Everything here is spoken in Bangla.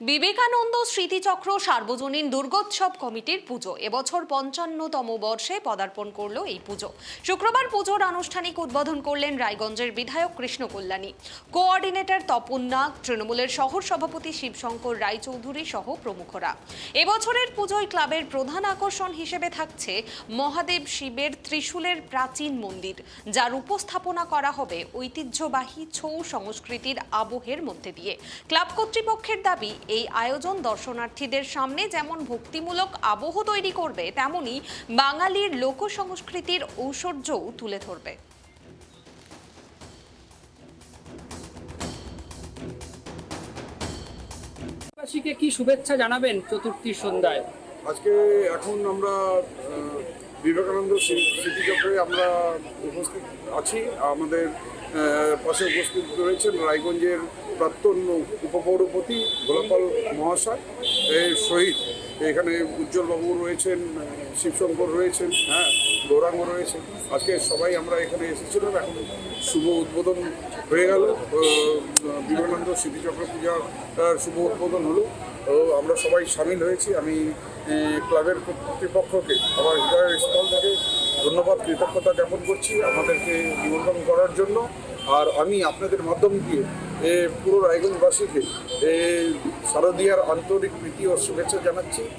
বিবেকানন্দ স্মৃতিচক্র সার্বজনীন দুর্গোৎসব কমিটির পুজো। এবছর পঞ্চান্নতম বর্ষে পদার্পণ করল এই পুজো। শুক্রবার পুজোর আনুষ্ঠানিক উদ্বোধন করলেন রায়গঞ্জের বিধায়ক কৃষ্ণ কল্যাণী। কোঅর্ডিনেটর তপন নাগ, তৃণমূলের শহর সভাপতি শিবশঙ্কর রায়চৌধুরী সহ প্রমুখরা। এবছরের পুজোয় ক্লাবের প্রধান আকর্ষণ হিসেবে থাকছে মহাদেব শিবের ত্রিশূলের প্রাচীন মন্দির, যার উপস্থাপনা করা হবে ঐতিহ্যবাহী ছৌ সংস্কৃতির আবহের মধ্যে দিয়ে। ক্লাব কর্তৃপক্ষের দাবি এই আয়োজন দর্শনার্থীদের সামনে যেমন ভক্তিমূলক আবহ তৈরি করবে তেমনি বাঙালির লোক সংস্কৃতির ঐশ্বর্যও তুলে ধরবে। কি শুভেচ্ছা জানাবেন চতুর্থীর সন্ধ্যায়? আজকে এখন আমরা বিবেকানন্দ স্মৃ- স্মৃতিচক্রে আমরা উপস্থিত আছি। আমাদের পাশে উপস্থিত রয়েছেন রায়গঞ্জের প্রাক্তন উপপৌরপতি গোলাপাল মহাশয় এর শহীদ। এখানে উজ্জ্বলবাবু রয়েছেন শিবশঙ্কর রয়েছেন হ্যাঁ গৌরাঙ্গ রয়েছেন। আজকে সবাই আমরা এখানে এসেছিলাম। এখন শুভ উদ্বোধন হয়ে গেল। বিবেকানন্দ স্মৃতিচক্র আহ, শুভ উদ্বোধন হলো। আমরা সবাই সামিল হয়েছি। আমি ক্লাবের কর্তৃপক্ষকে আমার হৃদয়ের স্থল থেকে ধন্যবাদ কৃতজ্ঞতা জ্ঞাপন করছি আমাদেরকে নিমন্ত্রণ করার জন্য। আর আমি আপনাদের মাধ্যম দিয়ে এ, পুরো রায়গঞ্জবাসীকে এ, শারদীয়ার আন্তরিক প্রীতি ও শুভেচ্ছা জানাচ্ছি।